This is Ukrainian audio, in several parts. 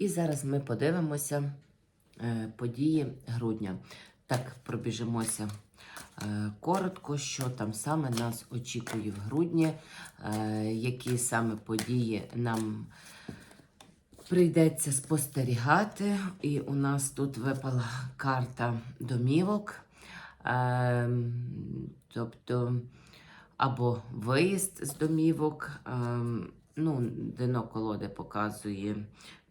І зараз ми подивимося е, події грудня. Так, пробіжимося е, коротко, що там саме нас очікує в грудні, е, які саме події нам прийдеться спостерігати. І у нас тут випала карта домівок. Тобто або виїзд з домівок. ну, дно колоди показує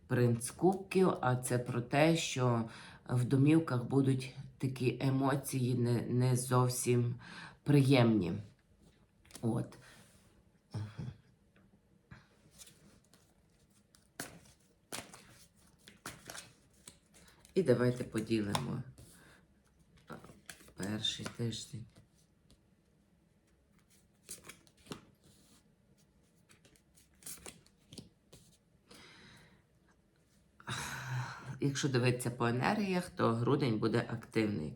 принц кубків, а це про те, що в домівках будуть такі емоції не, не зовсім приємні. От. І давайте поділимо перший тиждень. Якщо дивитися по енергіях, то грудень буде активний.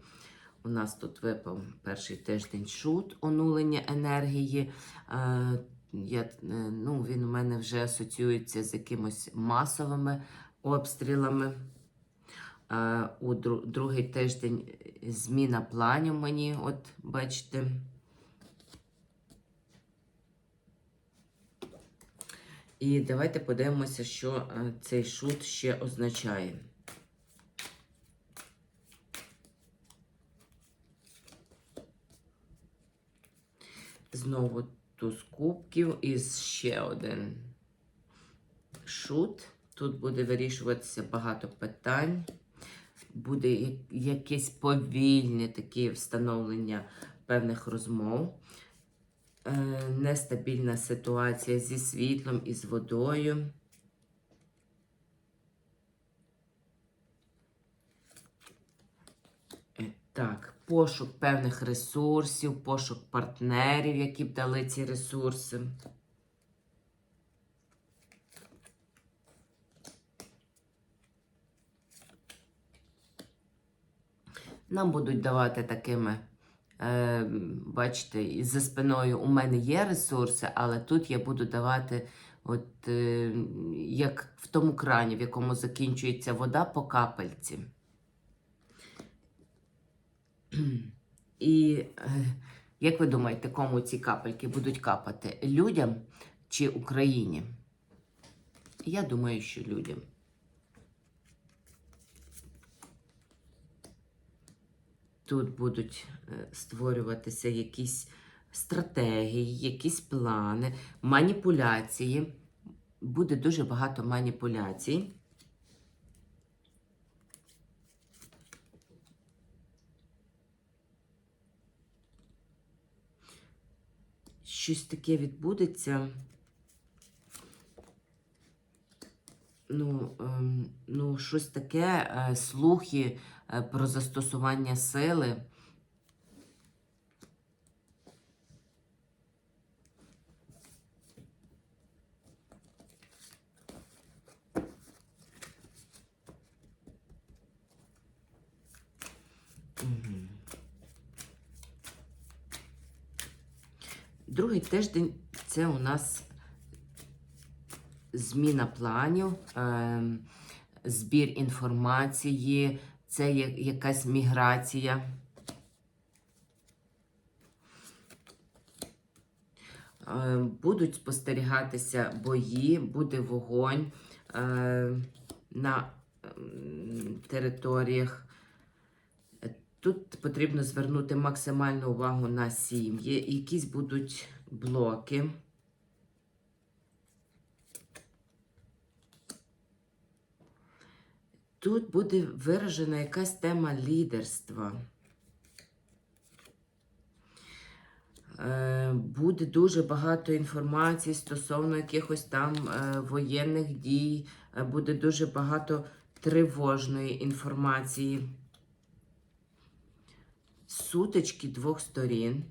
У нас тут випав перший тиждень шут, онулення енергії. Е, я, е, ну, він у мене вже асоціюється з якимось масовими обстрілами. Е, у дру, другий тиждень зміна планів мені, от бачите. І давайте подивимося, що цей шут ще означає. Знову туз кубків і ще один шут. Тут буде вирішуватися багато питань. Буде якесь повільне таке встановлення певних розмов. Е, нестабільна ситуація зі світлом і з водою. Е, Так, пошук певних ресурсів, пошук партнерів, які б дали ці ресурси. Нам будуть давати такими, е, бачите, за спиною у мене є ресурси, але тут я буду давати, от, е, як в тому крані, в якому закінчується вода по капельці. І е, як ви думаєте, кому ці капельки будуть капати? Людям чи Україні? Я думаю, що людям. Тут будуть е, створюватися якісь стратегії, якісь плани, маніпуляції. Буде дуже багато маніпуляцій. Щось таке відбудеться. Ну, ем, ну, щось таке, е, слухи е, про застосування сили. Другий тиждень це у нас зміна планів, ем, збір інформації, це якась міграція. Е, Будуть спостерігатися бої, буде вогонь е, на ем, територіях. Тут потрібно звернути максимальну увагу на сім'ї, якісь будуть блоки. Тут буде виражена якась тема лідерства. Е, Буде дуже багато інформації стосовно якихось там е, воєнних дій, е, буде дуже багато тривожної інформації. Сутички двох сторін.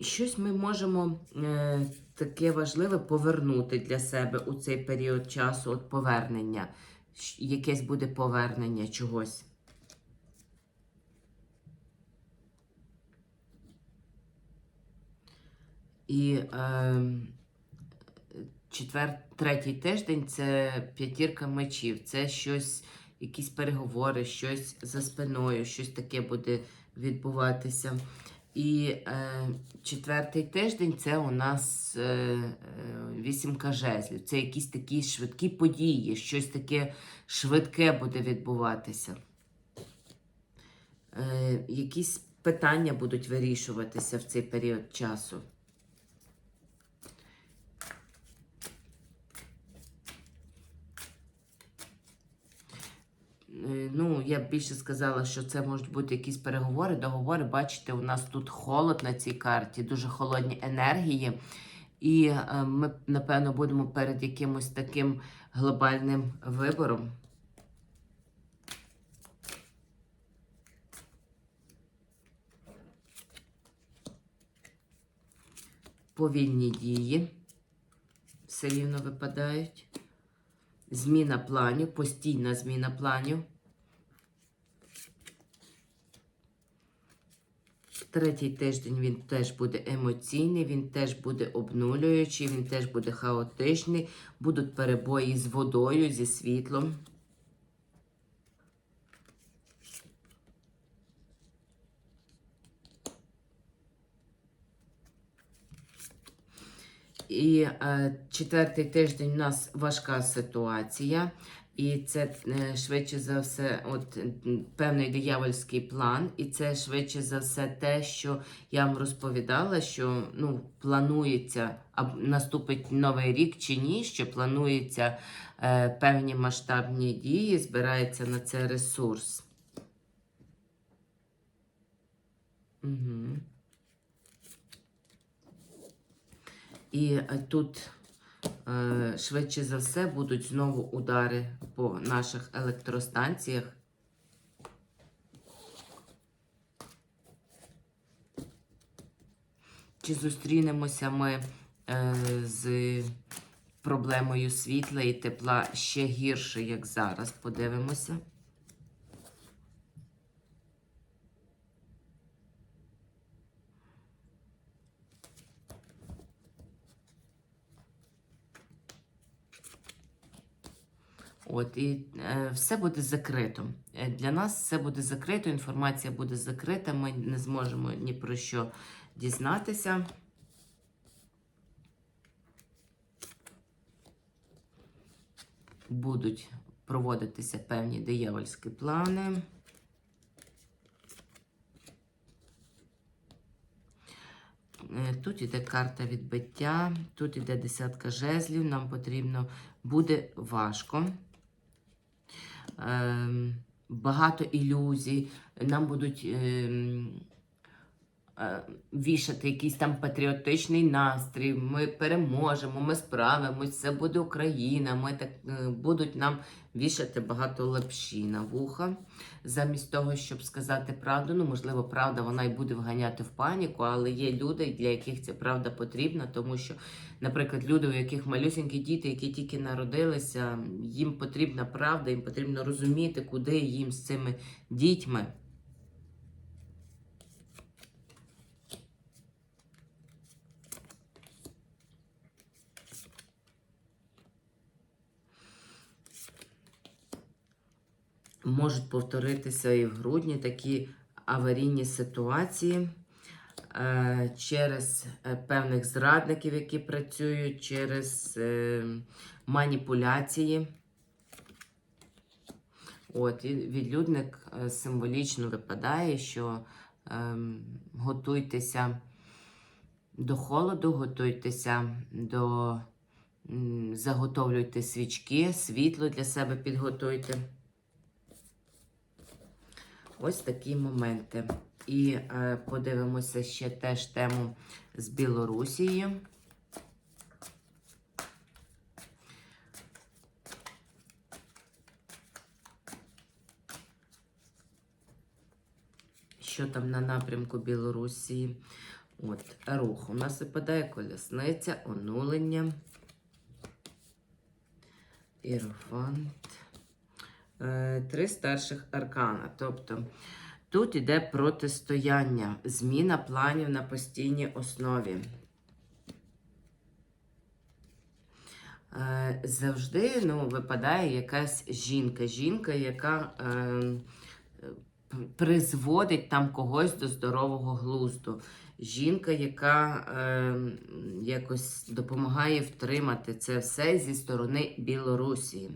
Щось ми можемо е, таке важливе повернути для себе у цей період часу, от повернення. Якесь буде повернення чогось. І е, четвер... третій тиждень це п'ятірка мечів. Це щось, якісь переговори, щось за спиною, щось таке буде відбуватися. І е, четвертий тиждень це у нас е, е, вісімка жезлів. Це якісь такі швидкі події, щось таке швидке буде відбуватися. Е, якісь питання будуть вирішуватися в цей період часу. Ну, я б більше сказала, що це можуть бути якісь переговори, договори. Бачите, у нас тут холод на цій карті, дуже холодні енергії. І е, ми, напевно, будемо перед якимось таким глобальним вибором. Повільні дії все рівно випадають. Зміна планів, постійна зміна планів. Третій тиждень він теж буде емоційний, він теж буде обнулюючий, він теж буде хаотичний, будуть перебої з водою, зі світлом. І е, четвертий тиждень у нас важка ситуація, і це е, швидше за все, от певний диявольський план, і це швидше за все те, що я вам розповідала, що ну, планується, а наступить новий рік чи ні, що планується е, певні масштабні дії, збирається на це ресурс. Угу. І е, тут е, швидше за все будуть знову удари по наших електростанціях. Чи зустрінемося ми е, з проблемою світла і тепла ще гірше, як зараз? Подивимося. От і е, все буде закрито. Е, Для нас все буде закрито, інформація буде закрита. Ми не зможемо ні про що дізнатися. Будуть проводитися певні диявольські плани. Е, Тут іде карта відбиття, тут іде десятка жезлів. Нам потрібно буде важко. Ем, багато ілюзій. Нам будуть ем, вішати якийсь там патріотичний настрій. Ми переможемо, ми справимось, це буде Україна. Ми так е, будуть нам вішати багато лапші на вуха, замість того, щоб сказати правду. Ну, можливо, правда вона й буде вганяти в паніку, але є люди, для яких ця правда потрібна, тому що, наприклад, люди, у яких малюсенькі діти, які тільки народилися, їм потрібна правда, їм потрібно розуміти, куди їм з цими дітьми. Можуть повторитися і в грудні такі аварійні ситуації е, через е, певних зрадників, які працюють, через е, маніпуляції. От, і відлюдник символічно випадає, що е, готуйтеся до холоду, готуйтеся до заготовлюйте свічки, світло для себе підготуйте. Ось такі моменти. І е, подивимося ще теж тему з Білорусії. Що там на напрямку Білорусі? От, рух. У нас випадає колісниця, онулення. Ірофант. Е, Три старших аркана. Тобто тут іде протистояння, зміна планів на постійній основі. е, завжди ну, випадає якась жінка. Жінка, яка е, призводить там когось до здорового глузду. Жінка, яка е, якось допомагає втримати це все зі сторони Білорусі.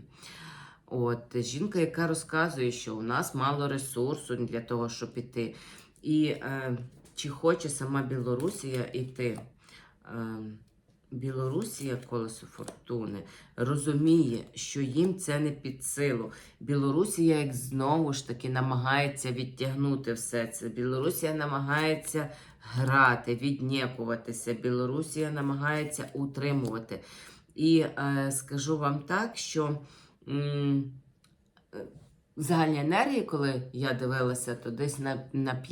От, жінка, яка розказує, що у нас мало ресурсу для того, щоб іти. І е, чи хоче сама Білорусія йти? Е, Білорусія колесо фортуни розуміє, що їм це не під силу. Білорусія, як знову ж таки, намагається відтягнути все це. Білорусія намагається грати, віднікуватися. Білорусія намагається утримувати. І е, скажу вам так, що е, енергії, коли я дивилася, то десь на, на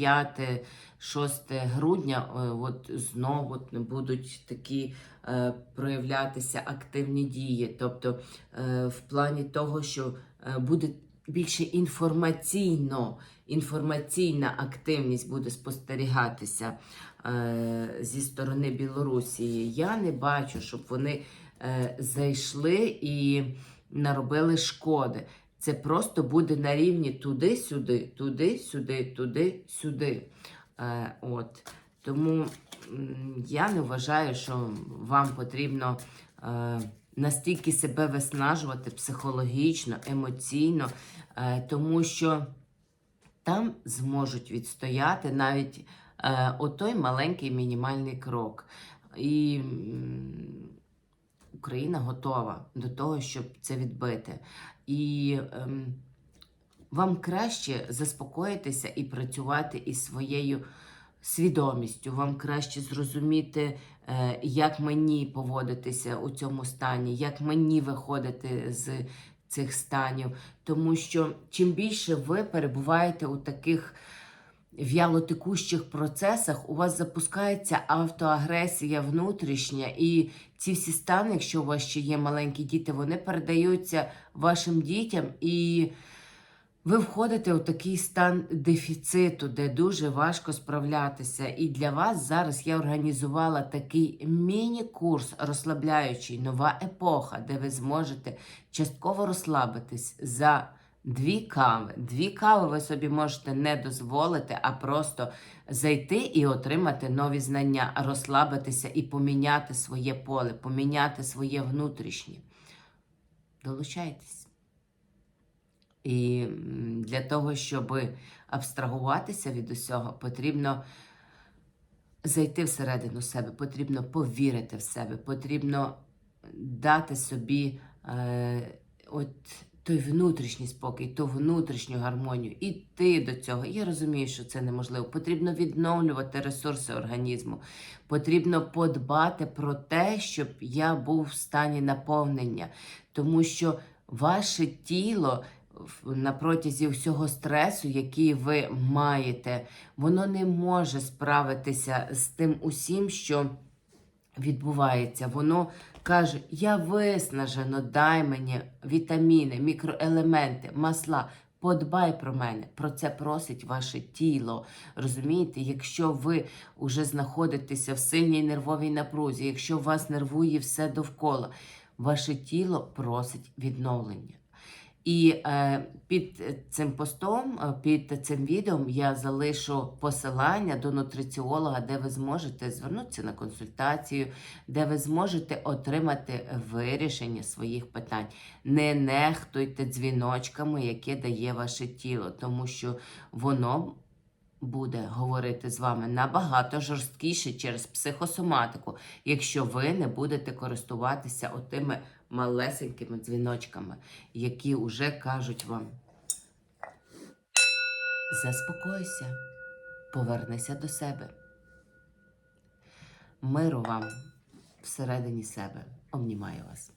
5-6 грудня е, от знову будуть такі е, проявлятися активні дії. Тобто е, в плані того, що е, буде більше інформаційно, інформаційна активність буде спостерігатися е, зі сторони Білорусі. Я не бачу, щоб вони е, зайшли і наробили шкоди. Це просто буде на рівні туди-сюди, туди-сюди, туди-сюди. Е, от. Тому я не вважаю, що вам потрібно е, настільки себе виснажувати психологічно, емоційно, е, тому що там зможуть відстояти навіть е, отой маленький мінімальний крок. І Україна готова до того, щоб це відбити. І ем, вам краще заспокоїтися і працювати із своєю свідомістю. Вам краще зрозуміти, е, як мені поводитися у цьому стані, як мені виходити з цих станів. Тому що чим більше ви перебуваєте у таких в'ялотекущих процесах, у вас запускається автоагресія внутрішня, і ці всі стани, якщо у вас ще є маленькі діти, вони передаються вашим дітям і. Ви входите у такий стан дефіциту, де дуже важко справлятися. І для вас зараз я організувала такий міні-курс розслабляючий, нова епоха, де ви зможете частково розслабитись за дві кави. Дві кави ви собі можете не дозволити, а просто зайти і отримати нові знання, розслабитися і поміняти своє поле, поміняти своє внутрішнє. Долучайтесь. І для того, щоб абстрагуватися від усього, потрібно зайти всередину себе, потрібно повірити в себе, потрібно дати собі е, от той внутрішній спокій, ту внутрішню гармонію, іти до цього. Я розумію, що це неможливо. Потрібно відновлювати ресурси організму. Потрібно подбати про те, щоб я був в стані наповнення, тому що ваше тіло на протязі всього стресу, який ви маєте, воно не може справитися з тим усім, що відбувається. Воно каже: Я виснажено, дай мені вітаміни, мікроелементи, масла. Подбай про мене, про це просить ваше тіло. Розумієте, якщо ви вже знаходитеся в сильній нервовій напрузі, якщо вас нервує все довкола, ваше тіло просить відновлення. І е, під цим постом, е, під цим відео я залишу посилання до нутриціолога, де ви зможете звернутися на консультацію, де ви зможете отримати вирішення своїх питань. Не нехтуйте дзвіночками, які дає ваше тіло, тому що воно буде говорити з вами набагато жорсткіше через психосоматику, якщо ви не будете користуватися отими малесенькими дзвіночками, які вже кажуть вам: заспокойся, повернися до себе. Миру вам всередині себе. Обнімаю вас.